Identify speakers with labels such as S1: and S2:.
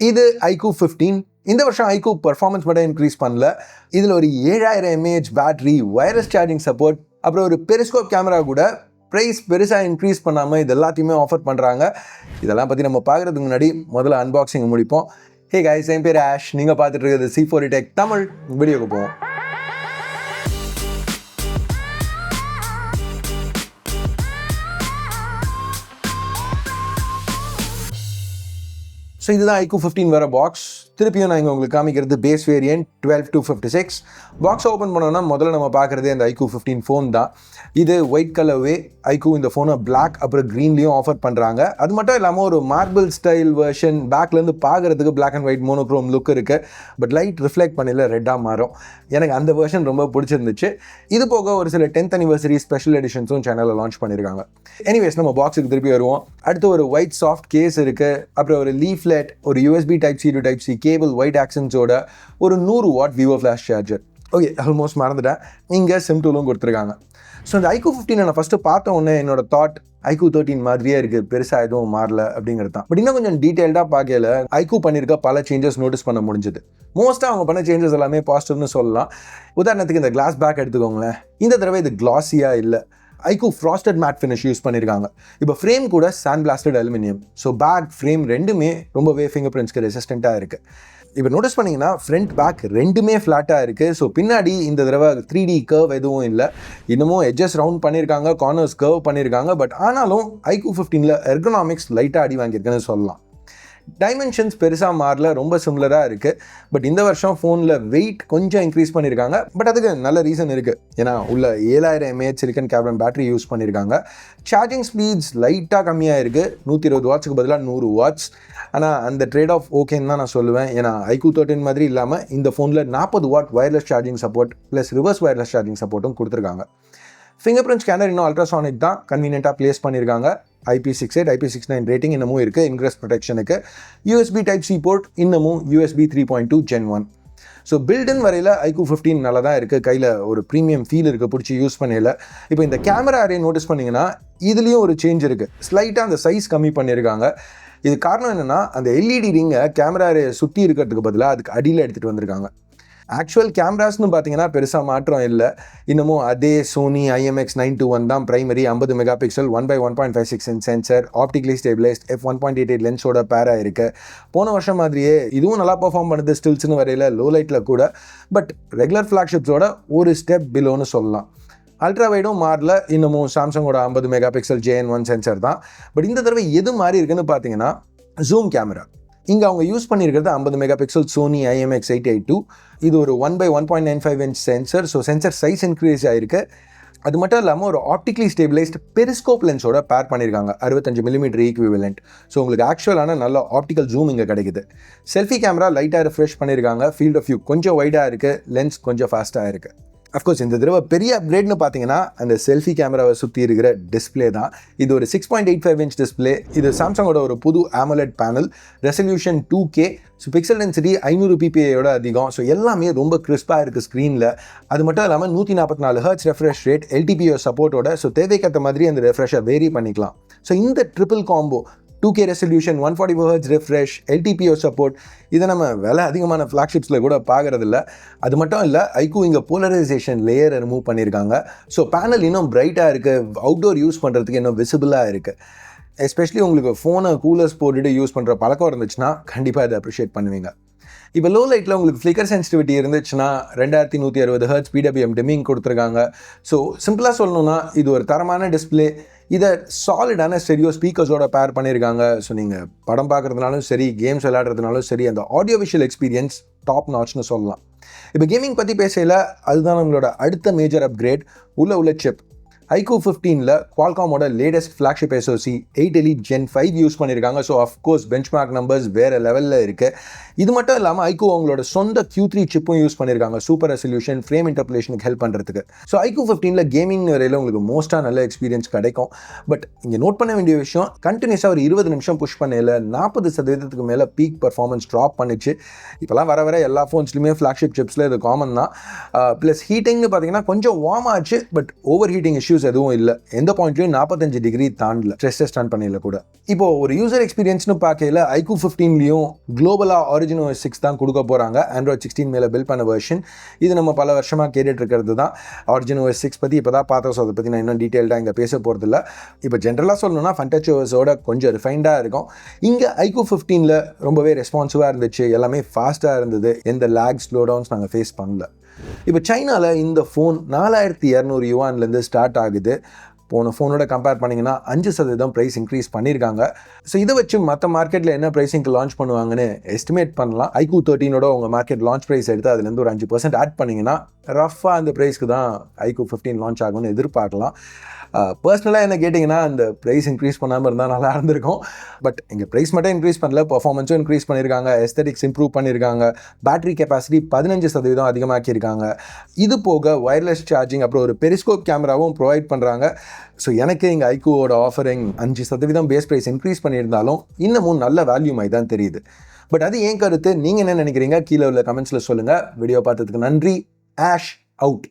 S1: இது iQOO fifteen இந்த வருஷம் ஐக்கூ பர்ஃபார்மன்ஸ் மட்டும் இன்க்ரீஸ் பண்ணல. இதில் ஒரு ஏழாயிரம் mAh battery wireless charging support அப்புறம் ஒரு பெரிஸ்கோப் கேமரா கூட ப்ரைஸ் பெருசாக இன்க்ரீஸ் பண்ணாமல் இது எல்லாத்தையுமே ஆஃபர் பண்ணுறாங்க இதெல்லாம் பற்றி நம்ம பார்க்குறதுக்கு முன்னாடி முதல்ல அன்பாக்சிங் முடிப்போம். ஹே காய்ஸ் என் பேர் ஆஷ் நீங்கள் பார்த்துட்டு இருக்கிறது சி ஃபோர் டெக் தமிழ். வீடியோக்கு போவோம். ஸோ இதுதான் ஐக்கூ ஃபிஃப்டீன் வர பாக்ஸ் திருப்பியும் நான் இங்கே உங்களுக்கு காமிக்கிறது base variant twelve two fifty six box open பண்ணோன்னா முதல்ல நம்ம பார்க்குறதே அந்த ஐக்கூ ஃபிஃப்டீன் ஃபோன் தான். இது ஒயிட் கலர்வே ஐக்கூ இந்த ஃபோனை பிளாக் அப்புறம் க்ரீன்லேயும் ஆஃபர் பண்ணுறாங்க அது மட்டும் இல்லாமல் ஒரு மார்பிள் ஸ்டைல் வெர்ஷன் பேக்லேருந்து பார்க்குறதுக்கு black and white monochrome look இருக்குது பட் லைட் ரிஃப்ளெக்ட் பண்ணல ரெட்டாக மாறும். எனக்கு அந்த வெர்ஷன் ரொம்ப பிடிச்சிருந்துச்சு. இது போக ஒரு சில டென்த் அனிவர்சரி ஸ்பெஷல் எடிஷன்ஸும் சேனலில் லான்ச் பண்ணியிருக்காங்க எனிவேஸ் நம்ம பாக்ஸுக்கு திருப்பி வருவோம். அடுத்து ஒரு ஒயிட் சாஃப்ட் கேஸ் இருக்குது அப்புறம் ஒரு லீஃப்லெட் ஒரு USB type C to type C cable white ஆக்சன்ஸோட ஒரு நூறு watt Vivo flash charger. Okay almost மறந்துட்டேன். இங்கே சிம் டூலும் கொடுத்துருக்காங்க. ஸோ இந்த ஐக்கூ ஃபிஃப்டின் நான் ஃபஸ்ட்டு பார்த்த உடனே என்னோட தாட் ஐக்கூ தேர்ட்டின் மாதிரியே இருக்குது பெருசாக எதுவும் மாறல அப்படிங்கிறது தான். பட் இன்னும் கொஞ்சம் டீட்டெயில்டாக பார்க்கல ஐக்கூ பண்ணியிருக்க பல சேஞ்சஸ் நோட்டீஸ் பண்ண முடிஞ்சுது. மோஸ்ட்டாக அவங்க பண்ண சேஞ்சஸ் எல்லாமே பாசிட்டிவ்னு சொல்லலாம். உதாரணத்துக்கு இந்த கிளாஸ் பேக் எடுத்துக்கோங்களேன். இந்த தடவை இது கிளாஸியாக இல்லை. IQOO frosted matte finish use பண்ணியிருக்காங்க இப்போ ஃப்ரேம் கூட sand blasted aluminium so back frame ரெண்டுமே ரொம்பவே ஃபிங்கர் பிரிண்ட்ஸ்க்கு ரெசிஸ்டண்ட்டாக இருக்குது இப்போ நோட்டீஸ் பண்ணிங்கன்னா ஃப்ரண்ட் பேக் ரெண்டுமே ஃப்ளாட்டாக இருக்குது ஸோ பின்னாடி இந்த தடவை த்ரீ டி கர்வ் எதுவும் இல்லை. இன்னமும் எட்ஜஸ் ரவுண்ட் பண்ணியிருக்காங்க கார்னர்ஸ் கர்வ் பண்ணியிருக்காங்க பட் ஆனாலும் ஐக்கூ ஃபிஃப்டீனில் எர்கனாமிக்ஸ் லைட்டாக அடி வாங்கியிருக்குன்னு சொல்லலாம். டைமென்ஷன்ஸ் பெருசாக மாறல ரொம்ப சிம்லராக இருக்குது பட் இந்த வருஷம் ஃபோனில் வெயிட் கொஞ்சம் இன்க்ரீஸ் பண்ணியிருக்காங்க பட் அதுக்கு நல்ல ரீசன் இருக்குது ஏன்னா உள்ள ஏழாயிரம் mAh silicon captain battery use பண்ணியிருக்காங்க சார்ஜிங் ஸ்பீட்ஸ் லைட்டாக கம்மியாக இருக்குது நூற்றி இருபது வாட்ஸுக்கு பதிலாக நூறு வாட்ஸ் ஆனால் அந்த ட்ரேட் ஆஃப் ஓகேன்னு தான் நான் சொல்லுவேன். ஏன்னா ஐக்கூ தேர்ட்டின் மாதிரி இல்லாமல் இந்த ஃபோனில் நாற்பது watt wireless charging support plus reverse wireless charging சப்போர்ட்டும் கொடுத்துருக்காங்க. ஃபிங்கர் பிரிண்ட் ஸ்கேனர் இன்னும் அல்ட்ராசானிக் தான். கன்வீனியண்ட்டாக ப்ளேஸ் பண்ணியிருக்காங்க IP six eight IP six nine rating இன்னமும் இருக்குது இன்க்ரெஸ் ப்ரொடெக்ஷனுக்கு யூஎஸ்பி டைப் சி போர்ட் இன்னமும் USB three point two gen one so பில்டன் வரையில் ஐக்கூ ஃபிஃப்டீன் நல்லா தான் இருக்குது கையில் ஒரு ப்ரீமியம் ஃபீல் இருக்குது பிடிச்சி யூஸ் பண்ணல இப்போ இந்த கேமரா அரே நோட்டீஸ் பண்ணிங்கன்னா இதுலேயும் ஒரு சேஞ்ச் இருக்குது ஸ்லைட்டாக அந்த சைஸ் கம்மி பண்ணியிருக்காங்க இது காரணம் என்னென்னா அந்த எல்இடி ரிங்கை கேமரா அரே சுற்றி இருக்கிறதுக்கு பதிலாக அதுக்கு அடியில் எடுத்துகிட்டு வந்திருக்காங்க. ஆக்சுவல் கேமராஸ்னு பார்த்தீங்கன்னா பெருசாக மாற்றம் இல்லை. இன்னமும் அதே Sony IMX nine two one தான் பிரைமரி ஐம்பது megapixel one by one point five six sensor optically stabilised F one point eight eight லென்ஸோட பேராக இருக்குது போன வருஷம் மாதிரியே இதுவும் நல்லா பர்ஃபார்ம் பண்ணுது ஸ்டில்ஸ்னு வரையில் லோ லைட்டில் கூட பட் ரெகுலர் ஃப்ளாக்ஷிப்ஸோட ஒரு ஸ்டெப் பிலோன்னு சொல்லலாம். அல்ட்ரா வைடும் மாறல இன்னமும் சாம்சங்கோட ஐம்பது megapixel JN one sensor தான். பட் இந்த தடவை எது மாறி இருக்குன்னு பார்த்தீங்கன்னா ஜூம் கேமரா இங்கே அவங்க யூஸ் பண்ணியிருக்கிறது ஐம்பது megapixel Sony IMX eight eight two இது ஒரு one by one point nine five inch sensor so sensor size increase ஆகிருக்கு அது மட்டும் இல்லாமல் ஒரு ஆப்டிக்லி ஸ்டேபிளைஸ்ட் பெரிஸ்கோப் லென்ஸோட பேர் பண்ணியிருக்காங்க. அறுபத்தஞ்சு மில்லிமீட்டர் ஈக்குவிவலண்ட் ஸோ உங்களுக்கு ஆக்சுவலான நல்ல ஆப்டிக்கல் ஜூம் இங்கே கிடைக்குது. செல்ஃபி கேமரா லைட்டாக ரிஃப்ரெஷ் பண்ணியிருக்காங்க. ஃபீல்ட் ஆஃப் வியூ கொஞ்சம் வைடாக இருக்குது லென்ஸ் கொஞ்சம் ஃபாஸ்ட்டாக இருக்குது அஃப்கோர்ஸ் இந்த தடவை பெரிய அப்கிரேட்னு பார்த்தீங்கன்னா அந்த செல்ஃபி கேமராவை சுற்றி இருக்கிற டிஸ்பிளே தான். இது ஒரு six point eight five inch display இது சாம்சங்கோட ஒரு புது AMOLED panel resolution two K so pixel density ஐநூறு பிபிஐயோட அதிகம். ஸோ எல்லாமே ரொம்ப கிறிஸ்பாக இருக்குது ஸ்க்ரீனில் அது மட்டும் இல்லாமல் நூற்றி நாற்பத்தி நாலு ஹர்ட்ஸ் ரெஃப்ரெஷ் ரேட் எல்டிபிஓ சப்போர்ட்டோட ஸோ தேவைக்கேற்ற மாதிரி அந்த ரெஃப்ரெஷை வேரி பண்ணிக்கலாம். ஸோ இந்த triple combo two K resolution one forty four hertz refresh LTPO support இதை நம்ம விலை அதிகமான ஃப்ளாக்ஷிப்ஸில் கூட பார்க்குறதில்ல. அது மட்டும் இல்லை ஐக்கூ இங்கே போலரைசேஷன் லேயரை ரிமூவ் பண்ணியிருக்காங்க. ஸோ பேனல் இன்னும் பிரைட்டாக இருக்குது அவுட்டோர் யூஸ் பண்ணுறதுக்கு இன்னும் விசிபிளாக இருக்குது எஸ்பெஷலி உங்களுக்கு ஃபோனை கூலர்ஸ் போட்டுட்டு யூஸ் பண்ணுற பழக்கம் இருந்துச்சுன்னா கண்டிப்பாக இதை அப்ரிஷியேட் பண்ணுவீங்க. இப்போ லோ லைட்டில் உங்களுக்கு ஃப்ளிக்கர் சென்சிட்டிவிட்டி இருந்துச்சுன்னா ரெண்டாயிரத்தி நூற்றி அறுபது ஹர்ட்ஸ் பிடபிஎம் டிமிங் கொடுத்துருக்காங்க. ஸோ சிம்பிளாக சொல்லணும்னா இது ஒரு தரமான டிஸ்பிளே இதை சாலிடான ஸ்டெரியோ ஸ்பீக்கர்ஸோட பேர் பண்ணியிருக்காங்க ஸோ நீங்கள் படம் பார்க்குறதுனாலும் சரி கேம்ஸ் விளையாடுறதுனாலும் சரி அந்த ஆடியோ விஷுவல் எக்ஸ்பீரியன்ஸ் டாப் நாட்ச்னு சொல்லலாம். இப்போ கேமிங் பற்றி பேசையில் அதுதான் நம்மளோட அடுத்த மேஜர் அப்கிரேட் உள்ள உள்ள சிப் ஐகோ ஃபிஃப்டீனில் குவால்காமோட latest flagship SoC eight elite gen five use பண்ணியிருக்காங்க so of course benchmark numbers வேறு லெவலில் இருக்குது இது மட்டும் இல்லாமல் ஐக்கூ அவங்களோட சொந்த கியூ த்ரீ சிப்பும் யூஸ் பண்ணியிருக்காங்க சூப்பர் ரெசல்யூஷன் ஃப்ரேம் இன்டர்பிளேஷனுக்கு ஹெல்ப் பண்ணுறதுக்கு ஸோ ஐக்கூ ஃபிஃப்டீனில் கேமிங் வரையில் உங்களுக்கு மோஸ்ட்டாக நல்ல எக்ஸ்பீரியன்ஸ் கிடைக்கும். பட் இங்கே நோட் பண்ண வேண்டிய விஷயம் கண்டினியூஸாக ஒரு இருபது நிமிஷம் புஷ் பண்ணல நாற்பது சதவீதத்துக்கு மேலே பீக் பர்ஃபார்மன்ஸ் ட்ராப் பண்ணிச்சு. இப்போலாம் வர வர எல்லா ஃபோன்ஸ்லையுமே ஃப்ளாக்ஷிப் சிப்ஸில் இது காமன் தான். ப்ளஸ் ஹீட்டிங்னு பார்த்தீங்கன்னா கொஞ்சம் வார்ம் ஆச்சு பட் ஓவர் ஹீட்டிங் இஷ்யூஸ் எதுவும் இல்லை. எந்த பாயிண்ட்லையும் நாற்பத்தஞ்சு டிகிரி தாண்டல ஸ்ட்ரெஸ் ஸ்டாண்ட் பண்ணல கூட. இப்போ ஒரு யூசர் எக்ஸ்பீரியன்ஸ்னு பார்க்கல ஐக்கூ ஃபிஃப்டீன்லையும் குளோபலாக ஆரிஜின் சிக்ஸ் தான் கொடுக்க போகிறாங்க ஆண்ட்ராய்ட் சிக்ஸ்டீன் மேலே பில் பண்ண வெர்ஷன் இது நம்ம பல வருஷமாக கேட்டுட்டு இருக்கிறது தான். ஆரிஜின் சிக்ஸ் பற்றி இப்போ தான் பார்த்தோம் ஸோ அதை பற்றி நான் இன்னும் டீட்டெயில்டாக இங்கே பேச போகிறதில்ல இப்போ ஜென்ரலாக சொல்லணும்னா ஃபண்டச் ஓஎஸோட கொஞ்சம் ரிஃபைண்டாக இருக்கும். இங்கே ஐகோ ஃபிஃப்டீனில் ரொம்பவே ரெஸ்பான்சிவாக இருந்துச்சு. எல்லாமே ஃபாஸ்ட்டாக இருந்தது. எந்த லேக் ஸ்லோ டவுன்ஸ் நாங்கள் ஃபேஸ் பண்ணல. இப்போ சைனாவில் இந்த ஃபோன் நாலாயிரத்தி இரநூறு யுவான்லேருந்து ஸ்டார்ட் ஆகுது. போன ஃபோனோட கம்பேர் பண்ணிங்கன்னா அஞ்சு சதவீதம் ப்ரைஸ் இன்க்ரீஸ் பண்ணியிருக்காங்க. ஸோ இதை வச்சு மற்ற மார்க்கெட்டில் என்ன ப்ரைஸிங்க்கு லான்ச் பண்ணுவாங்கன்னு எஸ்டிமேட் பண்ணலாம். ஐக்யூ தேர்ட்டினோட உங்கள் மார்க்கெட் லான்ச் ப்ரைஸ் எடுத்து அதுலேருந்து ஒரு அஞ்சு பர்சன்ட் ஆட் பண்ணிங்கன்னா ரஃபாக அந்த ப்ரைஸ்க்கு தான் ஐக்யூ ஃபிஃப்டீன் லான்ச் ஆகும்னு எதிர்பார்க்கலாம். பர்சனலாக என்ன கேட்டிங்கன்னா அந்த ப்ரைஸ் இன்க்ரீஸ் பண்ணாமல் இருந்தால் நல்லா இருந்திருக்கும். பட் இங்கே ப்ரைஸ் மட்டும் இன்க்ரீஸ் பண்ணல பர்ஃபார்மன்ஸும் இன்க்ரீஸ் பண்ணியிருக்காங்க எஸ்தெட்டிக்ஸ் இம்ப்ரூவ் பண்ணியிருக்காங்க பேட்டரி கெப்பாசிட்டி பதினஞ்சு சதவீதம் அதிகமாக்கியிருக்காங்க. இது போக ஒயர்லெஸ் சார்ஜிங் அப்புறம் ஒரு பெரிஸ்கோப் கேமராவும் ப்ரொவைட் பண்ணுறாங்க ஸோ எனக்கு இங்கே ஐக்கூவோட ஆஃபரிங் அஞ்சு சதவீதம் பேஸ் ப்ரைஸ் இன்க்ரீஸ் பண்ணியிருந்தாலும் இன்னமும் நல்ல வேல்யூ மாதிரி தான் தெரியுது. பட் அது ஏன் கருத்து? நீங்கள் என்ன நினைக்கிறீங்க? கீழே உள்ள கமெண்ட்ஸில் சொல்லுங்கள் வீடியோ பார்த்ததுக்கு நன்றி. Ash out